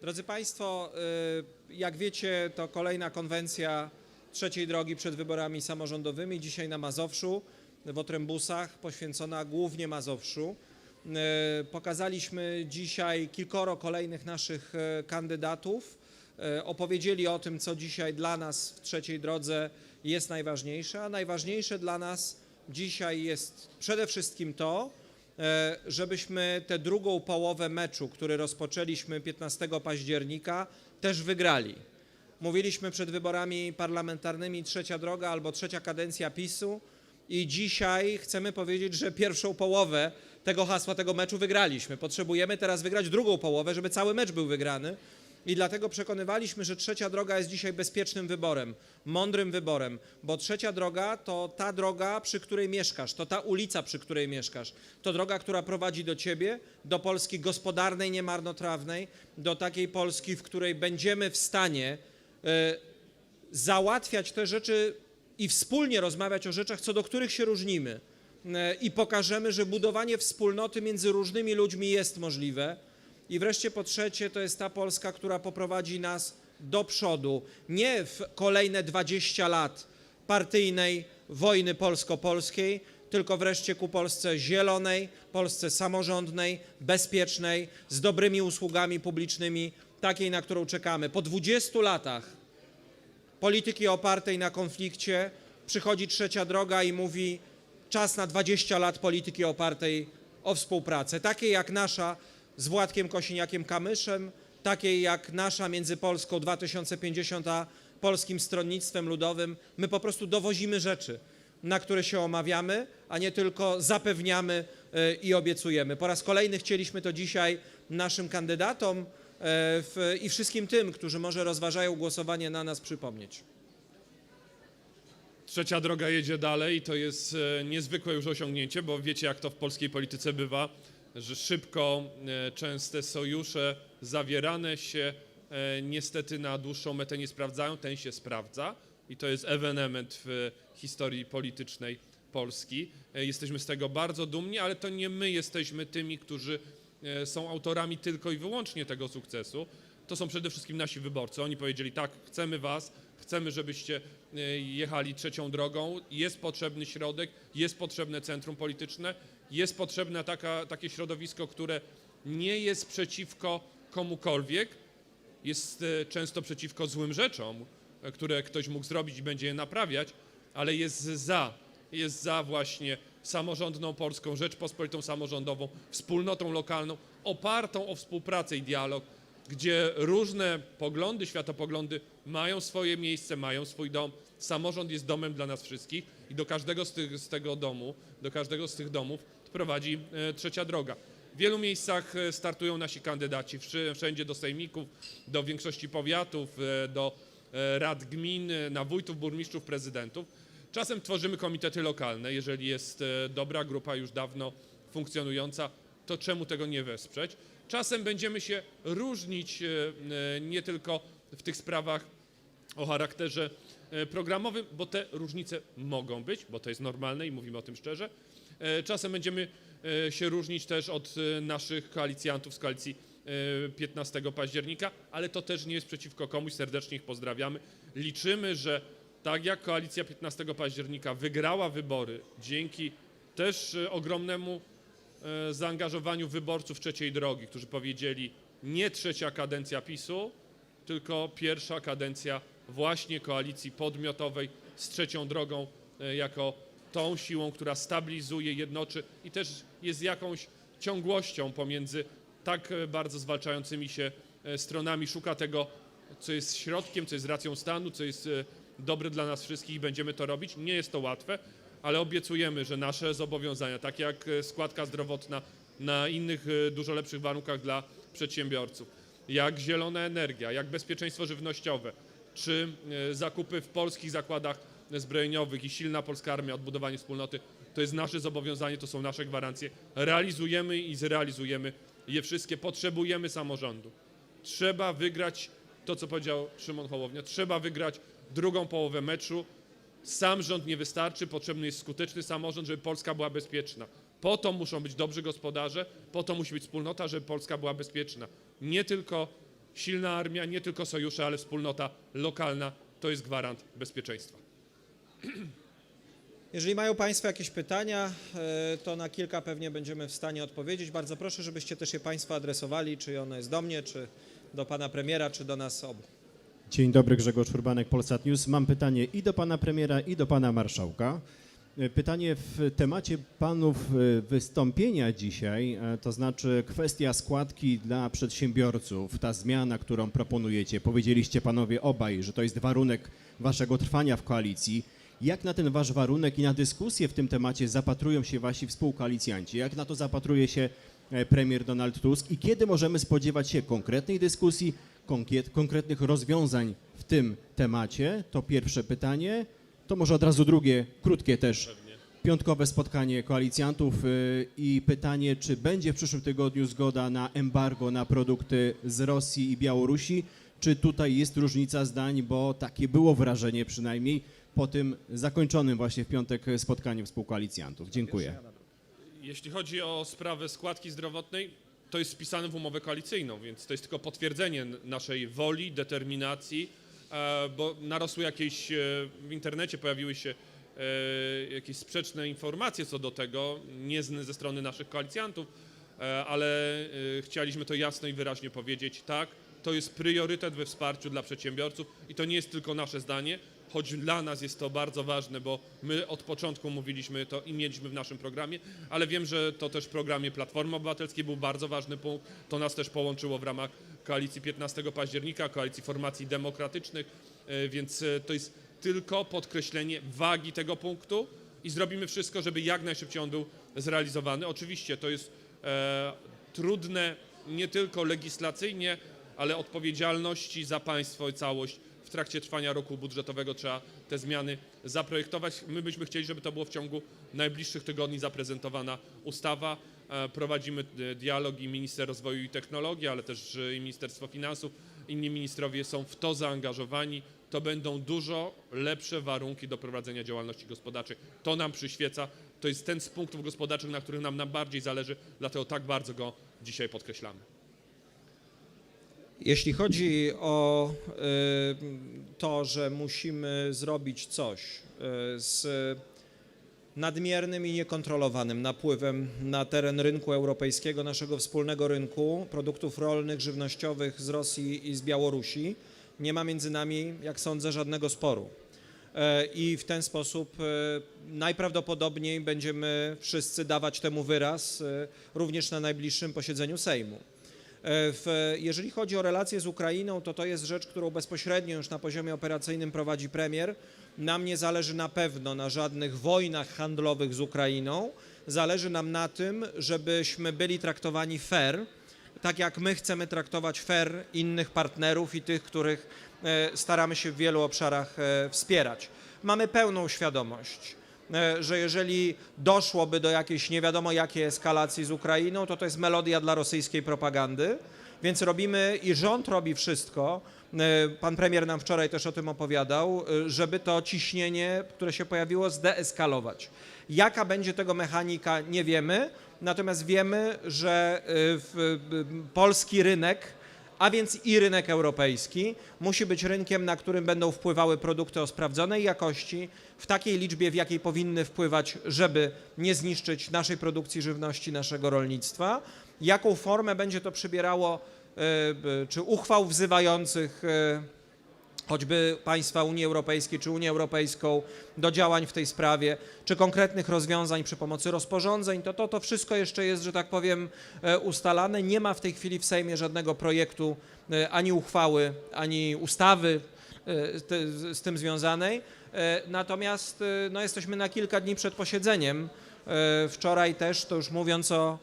Drodzy Państwo, y, jak wiecie, to kolejna konwencja trzeciej drogi przed wyborami samorządowymi. Dzisiaj na Mazowszu, w Otrębusach, poświęcona głównie Mazowszu. Y, Pokazaliśmy dzisiaj kilkoro kolejnych naszych y, kandydatów. Opowiedzieli o tym, co dzisiaj dla nas w trzeciej drodze jest najważniejsze, a najważniejsze dla nas dzisiaj jest przede wszystkim to, żebyśmy tę drugą połowę meczu, który rozpoczęliśmy 15 października, też wygrali. Mówiliśmy przed wyborami parlamentarnymi trzecia droga albo trzecia kadencja PiSu i dzisiaj chcemy powiedzieć, że pierwszą połowę tego hasła, tego meczu wygraliśmy. Potrzebujemy teraz wygrać drugą połowę, żeby cały mecz był wygrany. I dlatego przekonywaliśmy, że trzecia droga jest dzisiaj bezpiecznym wyborem, mądrym wyborem, bo trzecia droga to ta droga, przy której mieszkasz, to ta ulica, przy której mieszkasz. To droga, która prowadzi do ciebie, do Polski gospodarnej, niemarnotrawnej, do takiej Polski, w której będziemy w stanie e, załatwiać te rzeczy i wspólnie rozmawiać o rzeczach, co do których się różnimy. E, I pokażemy, że budowanie wspólnoty między różnymi ludźmi jest możliwe. I wreszcie po trzecie, to jest ta Polska, która poprowadzi nas do przodu, nie w kolejne 20 lat partyjnej wojny polsko-polskiej, tylko wreszcie ku Polsce zielonej, Polsce samorządnej, bezpiecznej, z dobrymi usługami publicznymi, takiej, na którą czekamy. Po 20 latach polityki opartej na konflikcie przychodzi trzecia droga i mówi czas na 20 lat polityki opartej o współpracę, takiej jak nasza z Władkiem Kosiniakiem-Kamyszem, takiej jak nasza między Polską 2050 a Polskim Stronnictwem Ludowym. My po prostu dowozimy rzeczy, na które się omawiamy, a nie tylko zapewniamy e, i obiecujemy. Po raz kolejny chcieliśmy to dzisiaj naszym kandydatom e, w, i wszystkim tym, którzy może rozważają głosowanie na nas, przypomnieć. Trzecia droga jedzie dalej i to jest e, niezwykłe już osiągnięcie, bo wiecie jak to w polskiej polityce bywa, że szybko e, częste sojusze zawierane się e, niestety na dłuższą metę nie sprawdzają, ten się sprawdza i to jest ewenement w historii politycznej Polski. E, Jesteśmy z tego bardzo dumni, ale to nie my jesteśmy tymi, którzy są autorami tylko i wyłącznie tego sukcesu. To są przede wszystkim nasi wyborcy. Oni powiedzieli tak, chcemy was, chcemy, żebyście jechali trzecią drogą. Jest potrzebny środek, jest potrzebne centrum polityczne, jest potrzebne taka, takie środowisko, które nie jest przeciwko komukolwiek, jest e, często przeciwko złym rzeczom, e, które ktoś mógł zrobić i będzie je naprawiać, ale jest za, jest za właśnie samorządną Polską, Rzeczpospolitą samorządową, wspólnotą lokalną, opartą o współpracę i dialog, gdzie różne poglądy, światopoglądy mają swoje miejsce, mają swój dom. Samorząd jest domem dla nas wszystkich i do każdego z, tych, z tego domu, do każdego z tych domów prowadzi e, trzecia droga. W wielu miejscach e, startują nasi kandydaci, wszędzie do sejmików, do większości powiatów, e, do rad gmin, na wójtów, burmistrzów, prezydentów. Czasem tworzymy komitety lokalne, jeżeli jest dobra grupa już dawno funkcjonująca, to czemu tego nie wesprzeć? Czasem będziemy się różnić nie tylko w tych sprawach o charakterze programowym, bo te różnice mogą być, bo to jest normalne i mówimy o tym szczerze. E, Czasem będziemy e, się różnić też od e, naszych koalicjantów z koalicji e, 15 października, ale to też nie jest przeciwko komuś, serdecznie ich pozdrawiamy. Liczymy, że tak jak koalicja 15 października wygrała wybory dzięki też ogromnemu zaangażowaniu wyborców trzeciej drogi, którzy powiedzieli nie trzecia kadencja PiSu, tylko pierwsza kadencja właśnie koalicji podmiotowej z trzecią drogą jako tą siłą, która stabilizuje, jednoczy i też jest jakąś ciągłością pomiędzy tak e, bardzo zwalczającymi się e, stronami, szuka tego, co jest środkiem, co jest racją stanu, co jest e, dobre dla nas wszystkich i będziemy to robić. Nie jest to łatwe, ale obiecujemy, że nasze zobowiązania, takie jak składka zdrowotna na innych dużo lepszych warunkach dla przedsiębiorców, jak zielona energia, jak bezpieczeństwo żywnościowe, czy zakupy w polskich zakładach zbrojeniowych i silna polska armia, odbudowanie wspólnoty, to jest nasze zobowiązanie, to są nasze gwarancje. Realizujemy i zrealizujemy je wszystkie. Potrzebujemy samorządu. Trzeba wygrać to, co powiedział Szymon Hołownia, trzeba wygrać drugą połowę meczu. Sam rząd nie wystarczy, potrzebny jest skuteczny samorząd, żeby Polska była bezpieczna. Po to muszą być dobrzy gospodarze, po to musi być wspólnota, żeby Polska była bezpieczna. Nie tylko silna armia, nie tylko sojusze, ale wspólnota lokalna to jest gwarant bezpieczeństwa. Jeżeli mają Państwo jakieś pytania, e, to na kilka pewnie będziemy w stanie odpowiedzieć. Bardzo proszę, żebyście też je Państwo adresowali, czy ono jest do mnie, czy do Pana Premiera, czy do nas obu. Dzień dobry, Grzegorz Urbanek, Polsat News. Mam pytanie i do pana premiera, i do pana marszałka. E, Pytanie w temacie panów e, wystąpienia dzisiaj, to znaczy kwestia składki dla przedsiębiorców, ta zmiana, którą proponujecie. Powiedzieliście panowie obaj, że to jest warunek waszego trwania w koalicji. Jak na ten wasz warunek i na dyskusję w tym temacie zapatrują się wasi współkoalicjanci? Jak na to zapatruje się e, premier Donald Tusk i kiedy możemy spodziewać się konkretnej dyskusji, konkret, konkretnych rozwiązań w tym temacie? To pierwsze pytanie. To może od razu drugie, krótkie też. Piątkowe spotkanie koalicjantów y, i pytanie, czy będzie w przyszłym tygodniu zgoda na embargo na produkty z Rosji i Białorusi, czy tutaj jest różnica zdań, bo takie było wrażenie przynajmniej po tym zakończonym właśnie w piątek spotkaniu współkoalicjantów. Dziękuję. Jeśli chodzi o sprawę składki zdrowotnej, to jest wpisane w umowę koalicyjną, więc to jest tylko potwierdzenie naszej woli, determinacji, e, bo narosły jakieś, e, w internecie pojawiły się e, jakieś sprzeczne informacje co do tego, nie ze strony naszych koalicjantów, ale chcieliśmy to jasno i wyraźnie powiedzieć, tak, to jest priorytet we wsparciu dla przedsiębiorców i to nie jest tylko nasze zdanie, choć dla nas jest to bardzo ważne, bo my od początku mówiliśmy to i mieliśmy w naszym programie, ale wiem, że to też w programie Platformy Obywatelskiej był bardzo ważny punkt. To nas też połączyło w ramach koalicji 15 października, koalicji formacji demokratycznych, e, więc e, to jest tylko podkreślenie wagi tego punktu i zrobimy wszystko, żeby jak najszybciej on był zrealizowany. Oczywiście to jest e, trudne nie tylko legislacyjnie, ale odpowiedzialności za państwo i całość w trakcie trwania roku budżetowego trzeba te zmiany zaprojektować. My byśmy chcieli, żeby to było w ciągu najbliższych tygodni zaprezentowana ustawa. E, Prowadzimy e, dialog i minister rozwoju i technologii, ale też e, i Ministerstwo Finansów, inni ministrowie są w to zaangażowani. To będą dużo lepsze warunki do prowadzenia działalności gospodarczej. To nam przyświeca. To jest ten z punktów gospodarczych, na których nam najbardziej zależy, dlatego tak bardzo go dzisiaj podkreślamy. Jeśli chodzi o y, to, że musimy zrobić coś y, z nadmiernym i niekontrolowanym napływem na teren rynku europejskiego, naszego wspólnego rynku produktów rolnych, żywnościowych z Rosji i z Białorusi, nie ma między nami, jak sądzę, żadnego sporu. E, I w ten sposób najprawdopodobniej będziemy wszyscy dawać temu wyraz również na najbliższym posiedzeniu Sejmu. E, W, jeżeli chodzi o relacje z Ukrainą, to to jest rzecz, którą bezpośrednio już na poziomie operacyjnym prowadzi premier. Nam nie zależy na pewno na żadnych wojnach handlowych z Ukrainą. Zależy nam na tym, żebyśmy byli traktowani fair, tak jak my chcemy traktować fair innych partnerów i tych, których e, staramy się w wielu obszarach e, wspierać. Mamy pełną świadomość, że jeżeli doszłoby do jakiejś nie wiadomo jakiej eskalacji z Ukrainą, to to jest melodia dla rosyjskiej propagandy, więc robimy i rząd robi wszystko. e, Pan premier nam wczoraj też o tym opowiadał, e, żeby to ciśnienie, które się pojawiło, zdeeskalować. Jaka będzie tego mechanika, nie wiemy, natomiast wiemy, że e, e, polski rynek a więc i rynek europejski musi być rynkiem, na którym będą wpływały produkty o sprawdzonej jakości, w takiej liczbie, w jakiej powinny wpływać, żeby nie zniszczyć naszej produkcji żywności, naszego rolnictwa. Jaką formę będzie to przybierało, e, czy uchwał wzywających e, choćby państwa Unii Europejskiej czy Unię Europejską do działań w tej sprawie, czy konkretnych rozwiązań przy pomocy rozporządzeń, to to, to wszystko jeszcze jest, że tak powiem, e, ustalane. Nie ma w tej chwili w Sejmie żadnego projektu e, ani uchwały, ani ustawy e, z tym związanej. Natomiast no, jesteśmy na kilka dni przed posiedzeniem. Wczoraj też, to już mówiąc o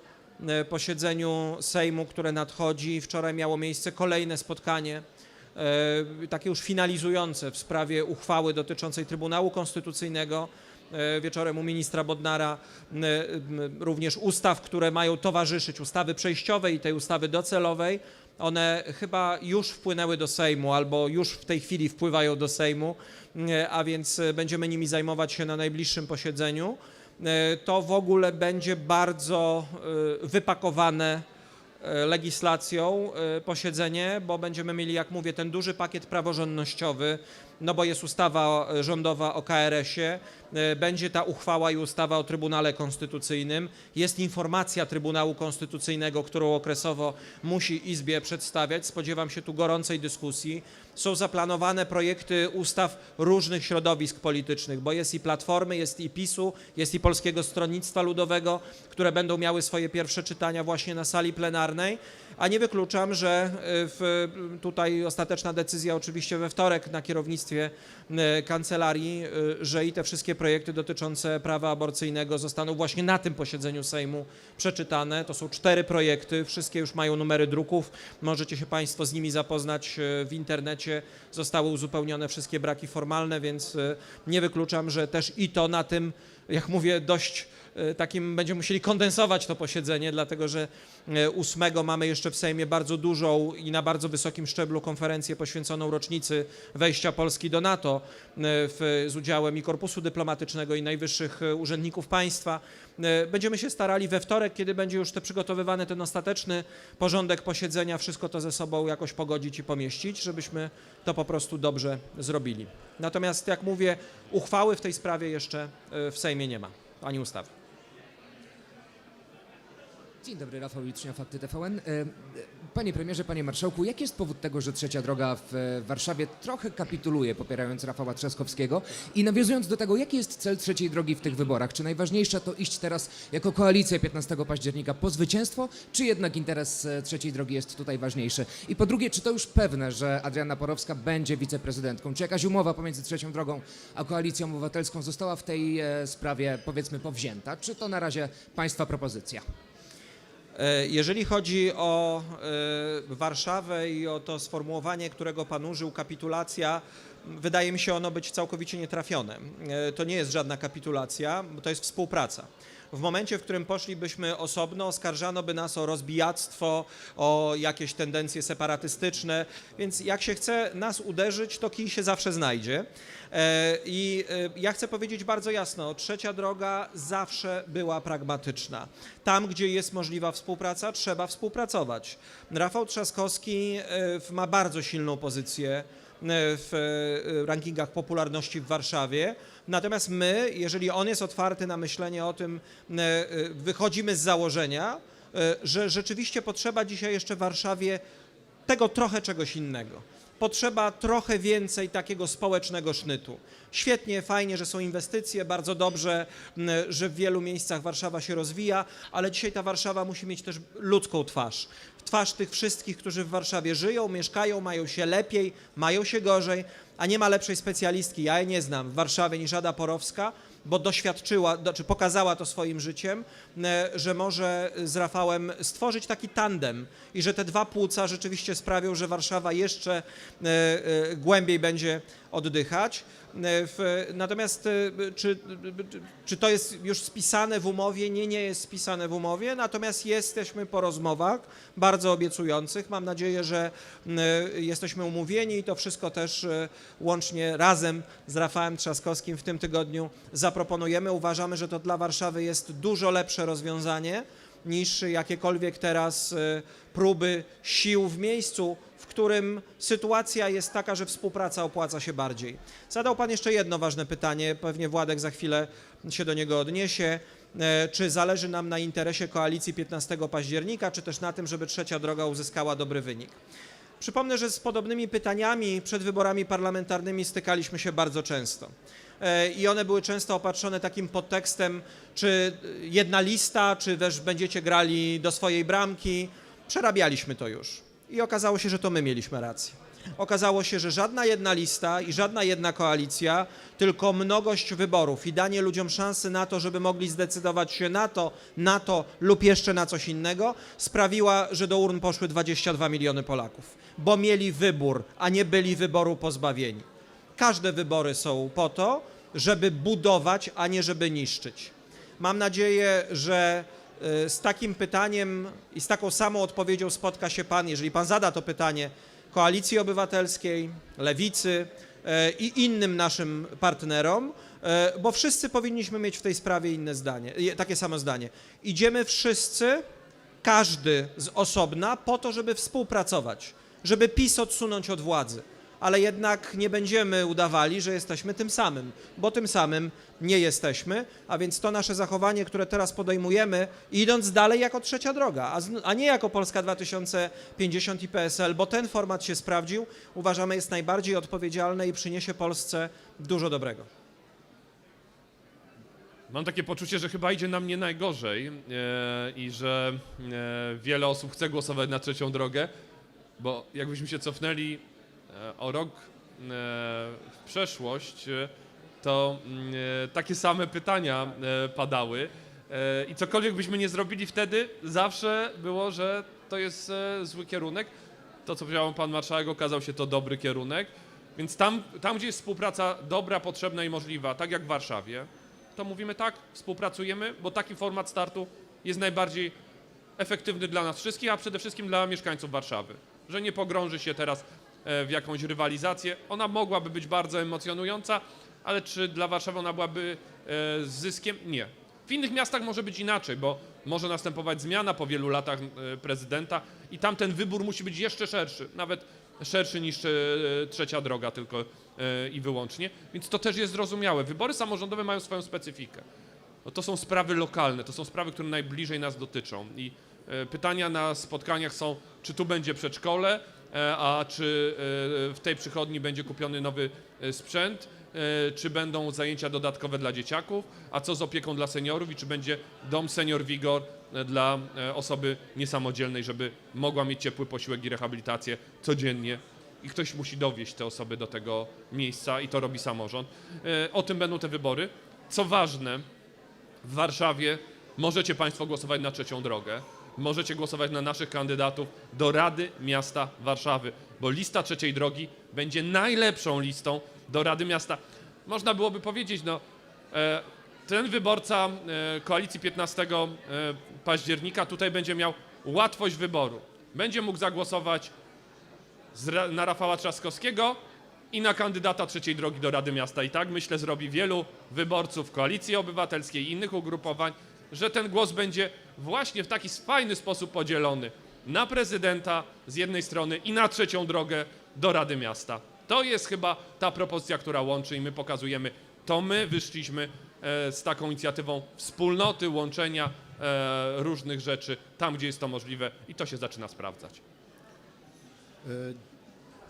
posiedzeniu Sejmu, które nadchodzi, wczoraj miało miejsce kolejne spotkanie takie już finalizujące w sprawie uchwały dotyczącej Trybunału Konstytucyjnego. E, Wieczorem u ministra Bodnara również ustaw, które mają towarzyszyć, ustawy przejściowej i tej ustawy docelowej. One chyba już wpłynęły do Sejmu albo już w tej chwili wpływają do Sejmu, m, a więc e, będziemy nimi zajmować się na najbliższym posiedzeniu. E, To w ogóle będzie bardzo e, wypakowane e, e, legislacją e, posiedzenie, bo będziemy mieli, jak mówię, ten duży pakiet praworządnościowy, no bo jest ustawa e, rządowa o KRS-ie, e, będzie ta uchwała i ustawa o Trybunale Konstytucyjnym, jest informacja Trybunału Konstytucyjnego, którą okresowo musi Izbie przedstawiać. Spodziewam się tu gorącej dyskusji. Są zaplanowane projekty ustaw różnych środowisk politycznych, bo jest i Platformy, jest i PiSu, jest i Polskiego Stronnictwa Ludowego, które będą miały swoje pierwsze czytania właśnie na sali plenarnej, a nie wykluczam, że y, w, tutaj ostateczna decyzja oczywiście we wtorek na kierownictwie y, kancelarii, y, że i te wszystkie projekty dotyczące prawa aborcyjnego zostaną właśnie na tym posiedzeniu Sejmu przeczytane. To są cztery projekty, wszystkie już mają numery druków, możecie się Państwo z nimi zapoznać w internecie. Zostały uzupełnione wszystkie braki formalne, więc y, nie wykluczam, że też i to na tym, jak mówię, dość y, takim będziemy musieli kondensować to posiedzenie, dlatego że y, 8 mamy jeszcze w Sejmie bardzo dużą i na bardzo wysokim szczeblu konferencję poświęconą rocznicy wejścia Polski do NATO y, w, z udziałem i Korpusu Dyplomatycznego i najwyższych urzędników państwa. Będziemy się starali we wtorek, kiedy będzie już te przygotowywany ten ostateczny porządek posiedzenia, wszystko to ze sobą jakoś pogodzić i pomieścić, żebyśmy to po prostu dobrze zrobili. Natomiast jak mówię, uchwały w tej sprawie jeszcze y, w Sejmie nie ma, ani ustawy. Dzień dobry, Rafał Jutrznia, Fakty TVN. Panie premierze, panie marszałku, jaki jest powód tego, że Trzecia Droga w e, Warszawie trochę kapituluje, popierając Rafała Trzaskowskiego? I nawiązując do tego, jaki jest cel Trzeciej Drogi w tych wyborach? Czy najważniejsze to iść teraz jako koalicja 15 października po zwycięstwo, czy jednak interes e, Trzeciej Drogi jest tutaj ważniejszy? I po drugie, czy to już pewne, że Adriana Porowska będzie wiceprezydentką? Czy jakaś umowa pomiędzy Trzecią Drogą a Koalicją Obywatelską została w tej e, sprawie, powiedzmy, powzięta? Czy to na razie państwa propozycja? E, Jeżeli chodzi o e, Warszawę i o to sformułowanie, którego pan użył, kapitulacja, wydaje mi się ono być całkowicie nietrafione. E, To nie jest żadna kapitulacja, to jest współpraca. W momencie, w którym poszlibyśmy osobno, oskarżano by nas o rozbijactwo, o jakieś tendencje separatystyczne, więc jak się chce nas uderzyć, to kij się zawsze znajdzie. E, I e, ja chcę powiedzieć bardzo jasno, trzecia droga zawsze była pragmatyczna. Tam, gdzie jest możliwa współpraca, trzeba współpracować. Rafał Trzaskowski e, ma bardzo silną pozycję w e, rankingach popularności w Warszawie. Natomiast my, jeżeli on jest otwarty na myślenie o tym, e, e, wychodzimy z założenia, e, że rzeczywiście potrzeba dzisiaj jeszcze w Warszawie tego trochę czegoś innego. Potrzeba trochę więcej takiego społecznego sznytu. Świetnie, fajnie, że są inwestycje, bardzo dobrze, m, że w wielu miejscach Warszawa się rozwija, ale dzisiaj ta Warszawa musi mieć też ludzką twarz. Twarz tych wszystkich, którzy w Warszawie żyją, mieszkają, mają się lepiej, mają się gorzej, a nie ma lepszej specjalistki, ja jej nie znam, w Warszawie niż Ada Porowska, bo doświadczyła, do, czy pokazała to swoim życiem, e, że może z Rafałem stworzyć taki tandem i że te dwa płuca rzeczywiście sprawią, że Warszawa jeszcze e, e, głębiej będzie oddychać. E, natomiast e, czy, czy to jest już spisane w umowie? Nie, nie jest spisane w umowie, natomiast jesteśmy po rozmowach bardzo obiecujących. Mam nadzieję, że m, jesteśmy umówieni i to wszystko też e, łącznie razem z Rafałem Trzaskowskim w tym tygodniu zaproponujemy. Uważamy, że to dla Warszawy jest dużo lepsze rozwiązanie niż jakiekolwiek teraz e, próby sił w miejscu, w którym sytuacja jest taka, że współpraca opłaca się bardziej. Zadał Pan jeszcze jedno ważne pytanie, pewnie Władek za chwilę się do niego odniesie. E, Czy zależy nam na interesie koalicji 15 października, czy też na tym, żeby trzecia droga uzyskała dobry wynik? Przypomnę, że z podobnymi pytaniami przed wyborami parlamentarnymi stykaliśmy się bardzo często. E, I one były często opatrzone takim podtekstem, czy jedna lista, czy też będziecie grali do swojej bramki. Przerabialiśmy to już. I okazało się, że to my mieliśmy rację. Okazało się, że żadna jedna lista i żadna jedna koalicja, tylko mnogość wyborów i danie ludziom szansy na to, żeby mogli zdecydować się na to, na to lub jeszcze na coś innego, sprawiła, że do urn poszły 22 miliony Polaków, bo mieli wybór, a nie byli wyboru pozbawieni. Każde wybory są po to, żeby budować, a nie żeby niszczyć. Mam nadzieję, że z takim pytaniem i z taką samą odpowiedzią spotka się Pan, jeżeli Pan zada to pytanie Koalicji Obywatelskiej, Lewicy e, i innym naszym partnerom, e, bo wszyscy powinniśmy mieć w tej sprawie inne zdanie, takie samo zdanie. Idziemy wszyscy każdy z osobna po to, żeby współpracować, żeby PiS odsunąć od władzy. Ale jednak nie będziemy udawali, że jesteśmy tym samym, bo tym samym nie jesteśmy, a więc to nasze zachowanie, które teraz podejmujemy, idąc dalej jako trzecia droga, a, nie jako Polska 2050 i PSL, bo ten format się sprawdził, uważamy jest najbardziej odpowiedzialny i przyniesie Polsce dużo dobrego. Mam takie poczucie, że chyba idzie nam nie najgorzej e, i że e, wiele osób chce głosować na trzecią drogę, bo jakbyśmy się cofnęli o rok e, w przeszłość, e, to mm, e, takie same pytania e, padały e, i cokolwiek byśmy nie zrobili wtedy, zawsze było, że to jest e, zły kierunek. To, co powiedział pan marszałek, okazał się to dobry kierunek. Więc tam, tam, gdzie jest współpraca dobra, potrzebna i możliwa, tak jak w Warszawie, to mówimy tak, współpracujemy, bo taki format startu jest najbardziej efektywny dla nas wszystkich, a przede wszystkim dla mieszkańców Warszawy. Że nie pogrąży się teraz e, w jakąś rywalizację. Ona mogłaby być bardzo emocjonująca, ale czy dla Warszawy ona byłaby e, z zyskiem? Nie. W innych miastach może być inaczej, bo może następować zmiana po wielu latach e, prezydenta i tam ten wybór musi być jeszcze szerszy, nawet szerszy niż e, trzecia droga tylko e, i wyłącznie, więc to też jest zrozumiałe. Wybory samorządowe mają swoją specyfikę. No to są sprawy lokalne, to są sprawy, które najbliżej nas dotyczą. I e, pytania na spotkaniach są, czy tu będzie przedszkole, e, a czy e, w tej przychodni będzie kupiony nowy e, sprzęt, e, czy będą zajęcia dodatkowe dla dzieciaków, a co z opieką dla seniorów i czy będzie dom Senior Vigor e, dla e, osoby niesamodzielnej, żeby mogła mieć ciepły posiłek i rehabilitację codziennie. I ktoś musi dowieść te osoby do tego miejsca i to robi samorząd. E, O tym będą te wybory. Co ważne, w Warszawie możecie Państwo głosować na trzecią drogę. Możecie głosować na naszych kandydatów do Rady Miasta Warszawy, bo lista trzeciej drogi będzie najlepszą listą do Rady Miasta. Można byłoby powiedzieć, no, e, ten wyborca e, koalicji 15 e, października tutaj będzie miał łatwość wyboru. Będzie mógł zagłosować na Rafała Trzaskowskiego i na kandydata trzeciej drogi do Rady Miasta. I tak myślę zrobi wielu wyborców Koalicji Obywatelskiej i innych ugrupowań, że ten głos będzie właśnie w taki fajny sposób podzielony na prezydenta z jednej strony i na trzecią drogę do Rady Miasta. To jest chyba ta propozycja, która łączy i my pokazujemy, to my wyszliśmy e, z taką inicjatywą wspólnoty, łączenia e, różnych rzeczy tam, gdzie jest to możliwe i to się zaczyna sprawdzać.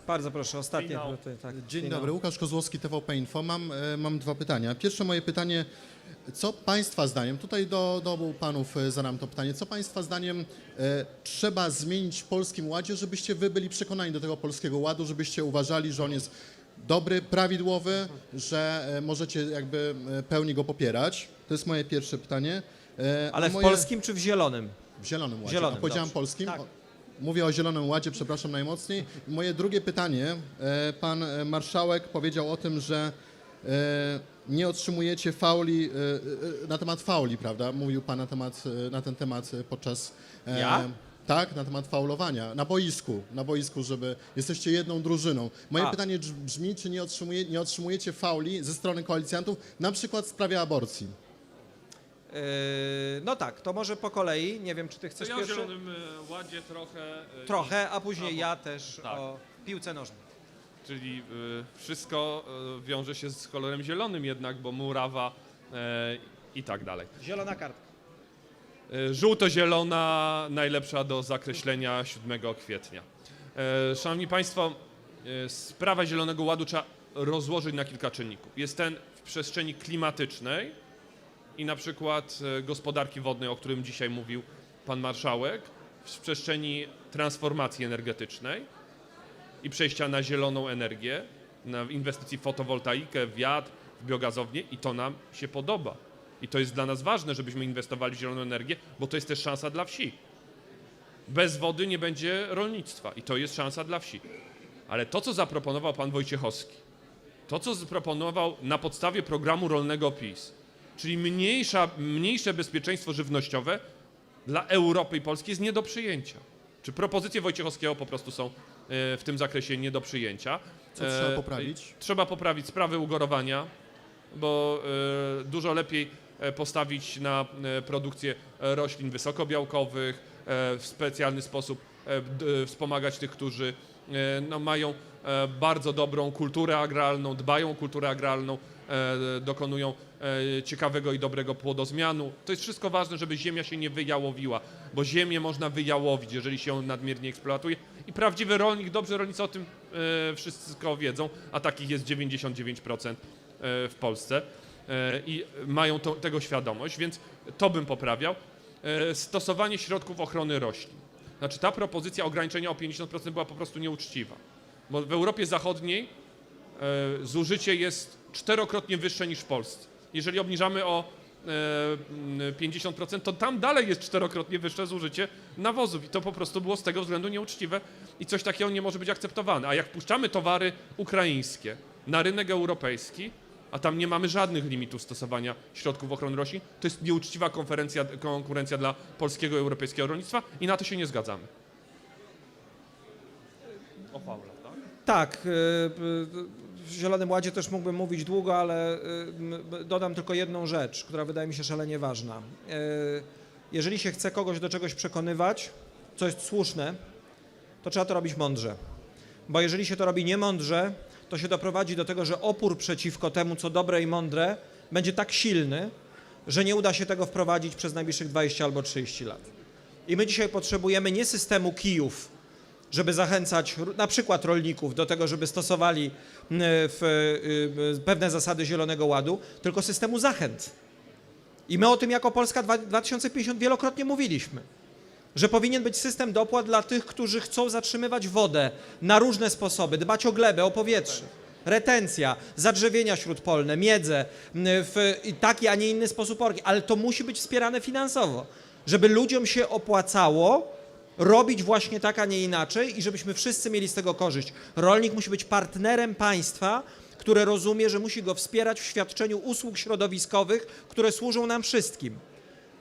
Bardzo proszę, ostatnie. Finał. minuty, tak. Dzień Finał. dobry, Łukasz Kozłowski, TVP Info. Mam, e, mam dwa pytania. Pierwsze moje pytanie, co Państwa zdaniem, tutaj do, do obu Panów e, zadam to pytanie, co Państwa zdaniem e, trzeba zmienić w Polskim Ładzie, żebyście Wy byli przekonani do tego Polskiego Ładu, żebyście uważali, że on jest dobry, prawidłowy, że e, możecie jakby pełni go popierać? To jest moje pierwsze pytanie. E, Ale w moje- polskim czy w zielonym? w Zielonym Ładzie. Zielonym, A powiedziałem dobrze. polskim. Tak. Mówię o Zielonym Ładzie, przepraszam najmocniej. Moje drugie pytanie. E, Pan e, marszałek powiedział o tym, że e, nie otrzymujecie fauli, na temat fauli, prawda? Mówił Pan na, temat, na ten temat podczas... Ja? Tak, na temat faulowania. Na boisku, na boisku, żeby jesteście jedną drużyną. Moje A. pytanie brzmi, czy nie, otrzymuje, nie otrzymujecie fauli ze strony koalicjantów, na przykład w sprawie aborcji? Yy, no tak, to może po kolei. Nie wiem, czy ty chcesz ja o pierwszy? Zielonym e, Ładzie trochę. e, Trochę, a później ja też tak. o piłce nożnej. Czyli e, wszystko wiąże się z kolorem zielonym jednak, bo murawa i tak dalej. Zielona kartka. Żółto-zielona najlepsza do zakreślenia 7 kwietnia. Szanowni Państwo, sprawa Zielonego Ładu trzeba rozłożyć na kilka czynników. Jest ten w przestrzeni klimatycznej i na przykład e, gospodarki wodnej, o którym dzisiaj mówił Pan Marszałek, w przestrzeni transformacji energetycznej i przejścia na zieloną energię, na inwestycji w fotowoltaikę, w wiatr, w biogazownię i to nam się podoba. I to jest dla nas ważne, żebyśmy inwestowali w zieloną energię, bo to jest też szansa dla wsi. Bez wody nie będzie rolnictwa i to jest szansa dla wsi. Ale to, co zaproponował pan Wojciechowski, to, co zaproponował na podstawie programu rolnego PiS, czyli mniejsza, mniejsze bezpieczeństwo żywnościowe dla Europy i Polski jest nie do przyjęcia. Czy propozycje Wojciechowskiego po prostu są e, w tym zakresie nie do przyjęcia? Co trzeba E, poprawić? Trzeba poprawić sprawy ugorowania, bo e, dużo lepiej postawić na produkcję roślin wysokobiałkowych, w specjalny sposób wspomagać tych, którzy no, mają e, bardzo dobrą kulturę agralną, dbają o kulturę agralną, e, dokonują e, ciekawego i dobrego płodozmianu. To jest wszystko ważne, żeby ziemia się nie wyjałowiła, bo ziemię można wyjałowić, jeżeli się ją nadmiernie eksploatuje. I prawdziwy rolnik, dobrze rolnicy o tym e, wszystko wiedzą, a takich jest 99% e, w Polsce e, i mają to, tego świadomość, więc to bym poprawiał. E, Stosowanie środków ochrony roślin. Znaczy ta propozycja ograniczenia o 50% była po prostu nieuczciwa, bo w Europie Zachodniej e, zużycie jest czterokrotnie wyższe niż w Polsce. Jeżeli obniżamy o e, mm, 50%, to tam dalej jest czterokrotnie wyższe zużycie nawozów i to po prostu było z tego względu nieuczciwe i coś takiego nie może być akceptowane. A jak wpuszczamy towary ukraińskie na rynek europejski, a tam nie mamy żadnych limitów stosowania środków ochrony roślin, to jest nieuczciwa konkurencja dla polskiego i europejskiego rolnictwa i na to się nie zgadzamy. O faula, tak? Tak, y, y, w Zielonym Ładzie też mógłbym mówić długo, ale y, dodam tylko jedną rzecz, która wydaje mi się szalenie ważna. Jeżeli się chce kogoś do czegoś przekonywać, co jest słuszne, to trzeba to robić mądrze. Bo jeżeli się to robi niemądrze, to się doprowadzi do tego, że opór przeciwko temu, co dobre i mądre, będzie tak silny, że nie uda się tego wprowadzić przez najbliższych 20 albo 30 lat. I my dzisiaj potrzebujemy nie systemu kijów, żeby zachęcać na przykład rolników do tego, żeby stosowali y, y, pewne zasady Zielonego Ładu, tylko systemu zachęt. I my o tym jako Polska dwa- 2050 wielokrotnie mówiliśmy, że powinien być system dopłat dla tych, którzy chcą zatrzymywać wodę na różne sposoby, dbać o glebę, o powietrze. Retencja, zadrzewienia śródpolne, miedzę m, w taki, a nie inny sposób orgi, ale to musi być wspierane finansowo, żeby ludziom się opłacało robić właśnie tak, a nie inaczej i żebyśmy wszyscy mieli z tego korzyść. Rolnik musi być partnerem państwa, które rozumie, że musi go wspierać w świadczeniu usług środowiskowych, które służą nam wszystkim.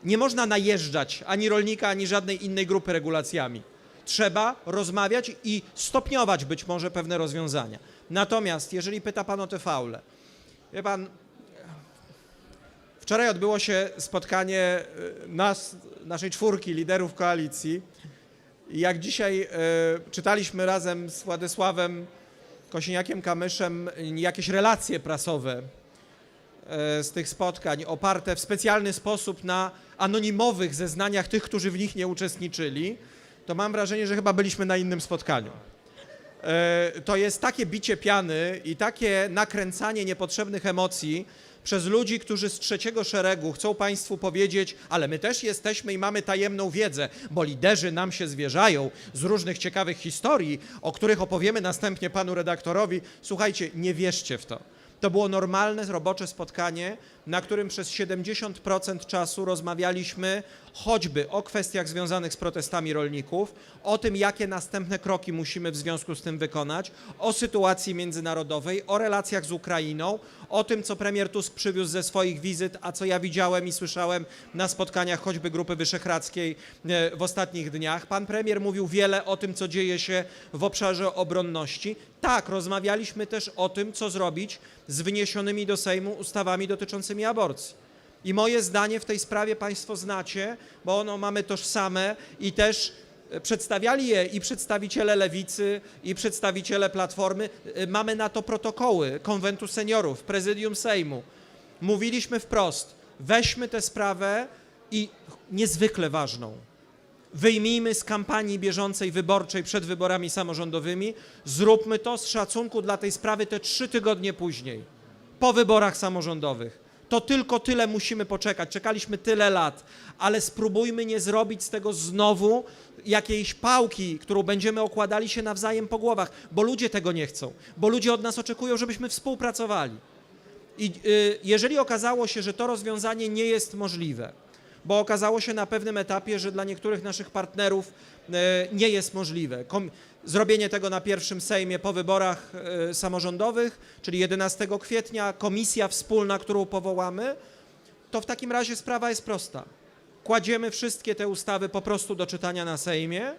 Nie można najeżdżać ani rolnika, ani żadnej innej grupy regulacjami. Trzeba rozmawiać i stopniować być może pewne rozwiązania. Natomiast jeżeli pyta Pan o te faule, wie Pan, wczoraj odbyło się spotkanie y, nas, naszej czwórki liderów koalicji jak dzisiaj y, czytaliśmy razem z Władysławem Kosiniakiem-Kamyszem y, jakieś relacje prasowe z tych spotkań oparte w specjalny sposób na anonimowych zeznaniach tych, którzy w nich nie uczestniczyli, to mam wrażenie, że chyba byliśmy na innym spotkaniu. E, To jest takie bicie piany i takie nakręcanie niepotrzebnych emocji przez ludzi, którzy z trzeciego szeregu chcą Państwu powiedzieć, ale my też jesteśmy i mamy tajemną wiedzę, bo liderzy nam się zwierzają z różnych ciekawych historii, o których opowiemy następnie Panu redaktorowi. Słuchajcie, nie wierzcie w to. To było normalne, robocze spotkanie, na którym przez 70% czasu rozmawialiśmy choćby o kwestiach związanych z protestami rolników, o tym, jakie następne kroki musimy w związku z tym wykonać, o sytuacji międzynarodowej, o relacjach z Ukrainą, o tym, co premier Tusk przywiózł ze swoich wizyt, a co ja widziałem i słyszałem na spotkaniach choćby Grupy Wyszehradzkiej e, w ostatnich dniach. Pan premier mówił wiele o tym, co dzieje się w obszarze obronności. Tak, rozmawialiśmy też o tym, co zrobić z wyniesionymi do Sejmu ustawami dotyczącymi aborcji. I moje zdanie w tej sprawie Państwo znacie, bo ono mamy tożsame i też e, przedstawiali je i przedstawiciele Lewicy, i przedstawiciele Platformy. E, Mamy na to protokoły Konwentu Seniorów, Prezydium Sejmu. Mówiliśmy wprost, weźmy tę sprawę i niezwykle ważną, wyjmijmy z kampanii bieżącej wyborczej przed wyborami samorządowymi, zróbmy to z szacunku dla tej sprawy te trzy tygodnie później, po wyborach samorządowych. To tylko tyle musimy poczekać. Czekaliśmy tyle lat, ale spróbujmy nie zrobić z tego znowu jakiejś pałki, którą będziemy okładali się nawzajem po głowach, bo ludzie tego nie chcą, bo ludzie od nas oczekują, żebyśmy współpracowali. I y, jeżeli okazało się, że to rozwiązanie nie jest możliwe, bo okazało się na pewnym etapie, że dla niektórych naszych partnerów y, nie jest możliwe zrobienie tego na pierwszym Sejmie po wyborach y, samorządowych, czyli 11 kwietnia, komisja wspólna, którą powołamy, to w takim razie sprawa jest prosta. Kładziemy wszystkie te ustawy po prostu do czytania na Sejmie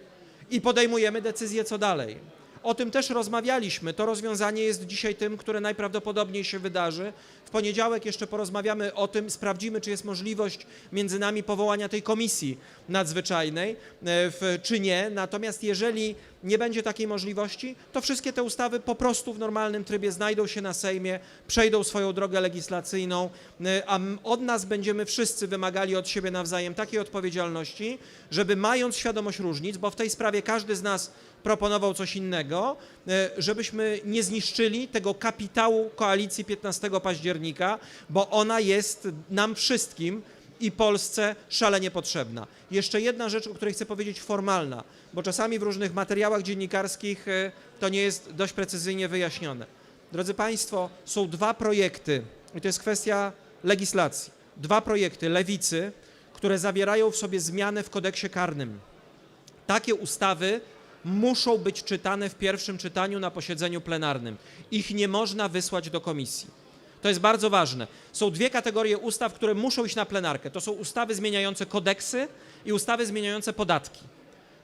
i podejmujemy decyzję, co dalej. O tym też rozmawialiśmy. To rozwiązanie jest dzisiaj tym, które najprawdopodobniej się wydarzy. W poniedziałek jeszcze porozmawiamy o tym, sprawdzimy, czy jest możliwość między nami powołania tej komisji nadzwyczajnej, e, czy nie. Natomiast jeżeli nie będzie takiej możliwości, to wszystkie te ustawy po prostu w normalnym trybie znajdą się na Sejmie, przejdą swoją drogę legislacyjną, e, a od nas będziemy wszyscy wymagali od siebie nawzajem takiej odpowiedzialności, żeby mając świadomość różnic, bo w tej sprawie każdy z nas proponował coś innego, e, żebyśmy nie zniszczyli tego kapitału koalicji 15 października, bo ona jest nam wszystkim i Polsce szalenie potrzebna. Jeszcze jedna rzecz, o której chcę powiedzieć formalna, bo czasami w różnych materiałach dziennikarskich e, to nie jest dość precyzyjnie wyjaśnione. Drodzy Państwo, są dwa projekty, i to jest kwestia legislacji, dwa projekty lewicy, które zawierają w sobie zmiany w kodeksie karnym. Takie ustawy muszą być czytane w pierwszym czytaniu na posiedzeniu plenarnym. Ich nie można wysłać do komisji. To jest bardzo ważne. Są dwie kategorie ustaw, które muszą iść na plenarkę. To są ustawy zmieniające kodeksy i ustawy zmieniające podatki.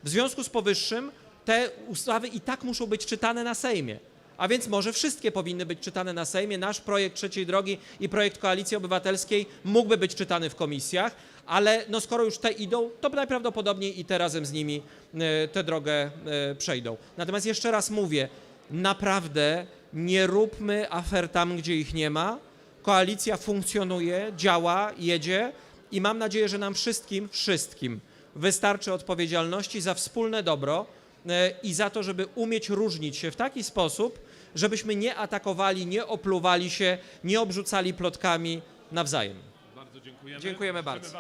W związku z powyższym te ustawy i tak muszą być czytane na Sejmie. A więc może wszystkie powinny być czytane na Sejmie. Nasz projekt trzeciej drogi i projekt Koalicji Obywatelskiej mógłby być czytany w komisjach, ale no skoro już te idą, to najprawdopodobniej i te razem z nimi e, tę drogę e, przejdą. Natomiast jeszcze raz mówię, naprawdę nie róbmy afer tam, gdzie ich nie ma. Koalicja funkcjonuje, działa, jedzie i mam nadzieję, że nam wszystkim, wszystkim wystarczy odpowiedzialności za wspólne dobro e, i za to, żeby umieć różnić się w taki sposób, żebyśmy nie atakowali, nie opluwali się, nie obrzucali plotkami nawzajem. Bardzo dziękujemy. Dziękujemy bardzo.